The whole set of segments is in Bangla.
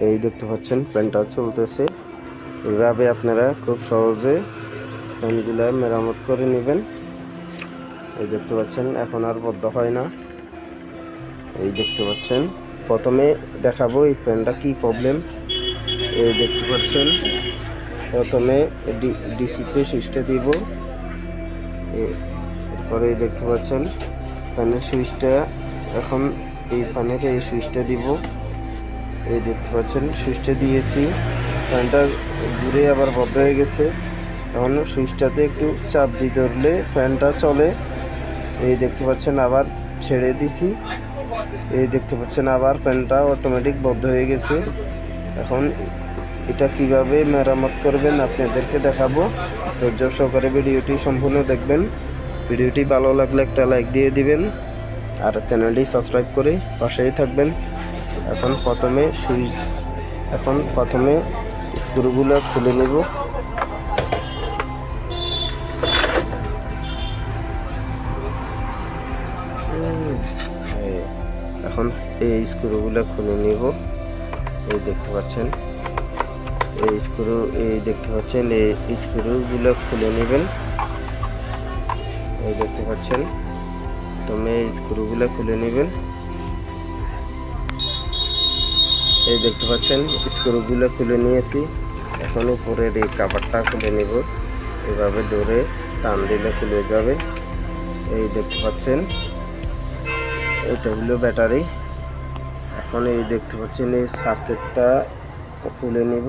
এই দেখতে পাচ্ছেন ফ্যানটা চলতেছে। এভাবে আপনারা খুব সহজে ফ্যানগুলো মেরামত করে নেবেন। এই দেখতে পাচ্ছেন, এখন আর বদ্ধ হয় না। এই দেখতে পাচ্ছেন, প্রথমে দেখাবো এই ফ্যানটা কি প্রবলেম এই দেখতে পাচ্ছেন, প্রথমে ডি- ডিসিতে সুইচটা দিব। এরপরে দেখতে পাচ্ছেন ফ্যানের সুইচটা, এখন এই ফ্যানের এই সুইচটা দিব। এই দেখতে পাচ্ছেন সুইচটা দিয়েছি। ফ্যানটা ঘুরে আবার বদ্ধ হয়ে গেছে। এখন সুইচটাতে একটু চাপ দিয়ে ধরলে ফ্যানটা চলে। এই দেখতে পাচ্ছেন, আবার ছেড়ে দিছি। এই দেখতে পাচ্ছেন, আবার ফ্যানটা অটোমেটিক বদ্ধ হয়ে গেছে। এখন এটা কীভাবে মেরামত করবেন আপনাদেরকে দেখাবো। ধৈর্য সহকারে ভিডিওটি সম্পূর্ণ দেখবেন। ভিডিওটি ভালো লাগলে একটা লাইক দিয়ে দিবেন। আর চ্যানেলটি সাবস্ক্রাইব করে পাশেই থাকবেন। এখন প্রথমে সুইচ এখন প্রথমে স্ক্রুগুলো খুলে নেব। এখন এই স্ক্রুগুলো খুলে নিব। এই দেখতে পাচ্ছেন। এই স্ক্রু, এই দেখতে পাচ্ছেন, এই স্ক্রুগুলো খুলে নেবেন। এই দেখতে পাচ্ছেন। প্রথমে স্ক্রুগুলো খুলে নেবেন। এই দেখতে পাচ্ছেন, স্ক্রুগুলো খুলে নিয়েছি। এখন উপরের এই কাপড়টা খুলে নেব। এভাবে ধরে টান দিলে খুলে যাবে। এই দেখতে পাচ্ছেন এটা হলো ব্যাটারি। এখন এই দেখতে পাচ্ছেন, এই সার্কিটটা খুলে নেব।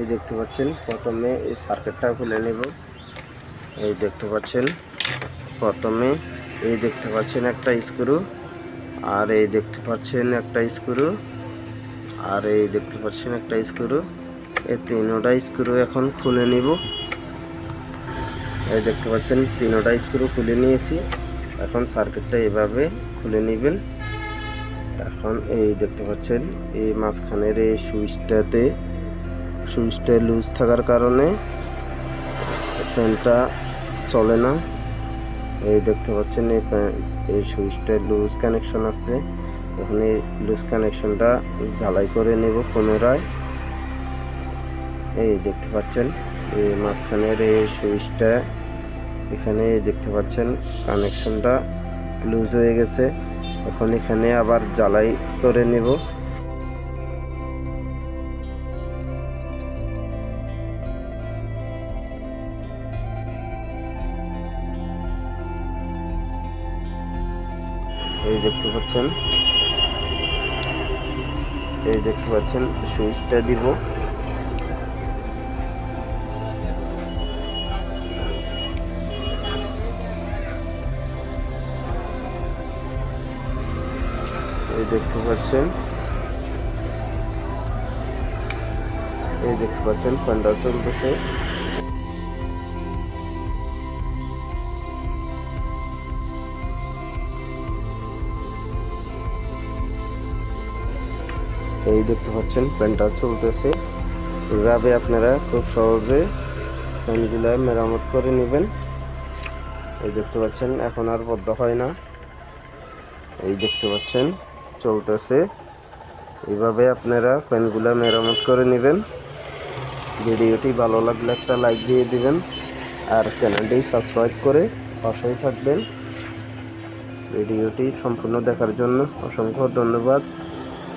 এই দেখতে পাচ্ছেন, প্রথমে এই সার্কিটটা খুলে নেব। এই দেখতে পাচ্ছেন, প্রথমে এই দেখতে পাচ্ছেন একটা স্ক্রু। আর এই দেখতে পাচ্ছেন একটা স্ক্রু। আর এই দেখতে পাচ্ছেন একটা স্ক্রু। এই তিনোটা স্ক্রু এখন খুলে নিব। এই দেখতে পাচ্ছেন, তিনোটা স্ক্রু খুলে নিয়েছি। এখন সার্কিটটা এভাবে খুলে নেবেন। এখন এই দেখতে পাচ্ছেন, এই মাঝখানের এই সুইচটাতে, সুইচটা লুজ থাকার কারণে ফ্যানটা চলে না। এই দেখতে পাচ্ছেন, এই এই সুইচটা লুজ কানেকশন আছে। ওখানে লুজ কানেকশনটা ঝালাই করে নেব পুনরায়। এই দেখতে পাচ্ছেন, এই মাঝখানের এই সুইচটা, এখানে দেখতে পাচ্ছেন কানেকশনটা লুজ হয়ে গেছে। এখন এখানে আবার জ্বালাই করে নেব। এই দেখতে পাচ্ছেন এই দেখতে পাচ্ছেন সুইচটা দিব। এই দেখতে পাচ্ছেন। এই দেখতে পাচ্ছেন পান্ডা চলতেছে। এই দেখতে পাচ্ছেন, প্যান্টটা চলতেছে। এভাবে আপনারা খুব সহজে প্যানগুলো মেরামত করে নেবেন। এই দেখতে পাচ্ছেন, এখন আর বদ্ধ হয় না। এই দেখতে পাচ্ছেন, চলতেছে। এইভাবে আপনারা ফ্যানগুলো মেরামত করে নেবেন। ভিডিওটি ভালো লাগলে একটা লাইক দিয়ে দিবেন আর চ্যানেলটি সাবস্ক্রাইব করে পাশেই থাকবেন। ভিডিওটি সম্পূর্ণ দেখার জন্য অসংখ্য ধন্যবাদ।